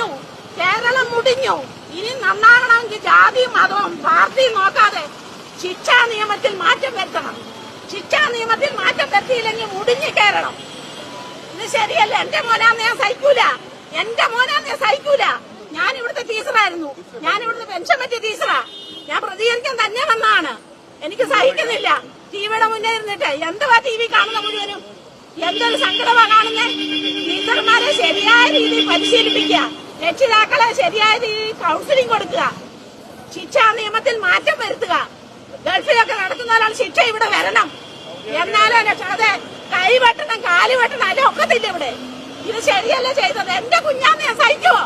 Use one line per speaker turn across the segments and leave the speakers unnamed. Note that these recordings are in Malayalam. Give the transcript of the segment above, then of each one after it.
മുടിഞ്ഞു. കേരളം മുടിഞ്ഞു. ഇനി നന്നാകണമെങ്കിൽ ജാതിയും മതവും പാർട്ടിയും നോക്കാതെ ശിക്ഷാ നിയമത്തിൽ മാറ്റം വരുത്തണം. ശിക്ഷാ നിയമത്തിൽ മാറ്റം വരുത്തിയില്ലെങ്കിൽ മുടിഞ്ഞു കേരളം ഇത് ശരിയല്ല. എന്റെ മോനാന്ന് ഞാൻ സഹിക്കൂല. എന്റെ മോനാന്ന് ഞാൻ സഹിക്കൂല. ഞാൻ ഇവിടുത്തെ ടീച്ചറായിരുന്നു. ഞാൻ ഇവിടുത്തെ പെൻഷൻ പറ്റിയ ടീച്ചറാ. ഞാൻ പ്രതികരിക്കാൻ തന്നെ വന്നാണ് എനിക്ക് സഹിക്കുന്നില്ല. ടിവിയുടെ മുന്നേ ഇരുന്നിട്ട് എന്തുവാ ടി വി കാണുന്ന മുഴുവനും? എന്തൊരു സങ്കടമാ കാണുന്നേ? ടീച്ചർമാരെ ശരിയായ രീതിയിൽ പരിശീലിപ്പിക്കുക. രക്ഷിതാക്കളെ ശരിയായ രീതിയിൽ കൗൺസിലിംഗ് കൊടുക്കുക. ശിക്ഷാ നിയമത്തിൽ മാറ്റം വരുത്തുക. ഗൾഫിലൊക്കെ നടത്തുന്ന ഒരാൾ ശിക്ഷ ഇവിടെ വരണം. എന്നാലും രക്ഷാതെ കൈ വെട്ടണം കാൽ വെട്ടണം അല്ല ഒക്കത്തില്ല ഇവിടെ. ഇത് ശരിയല്ല ചെയ്തത്? എന്റെ ഞാൻ സഹിക്കുവോ?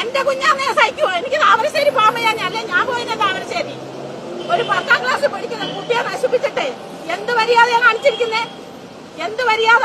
എന്റെ ഞാൻ സഹിക്കുവോ? എനിക്ക് താമരശ്ശേരി പോകുമ്പോ ഞാൻ അല്ലെ? ഞാൻ പോയില്ല താമരശ്ശേരി. ഒരു പത്താം ക്ലാസ് പഠിക്കുന്ന കുട്ടിയെ നശിപ്പിച്ചിട്ടേ എന്ത് മര്യാദയാണ് കാണിച്ചിരിക്കുന്നേ? എന്ത് മര്യാദ?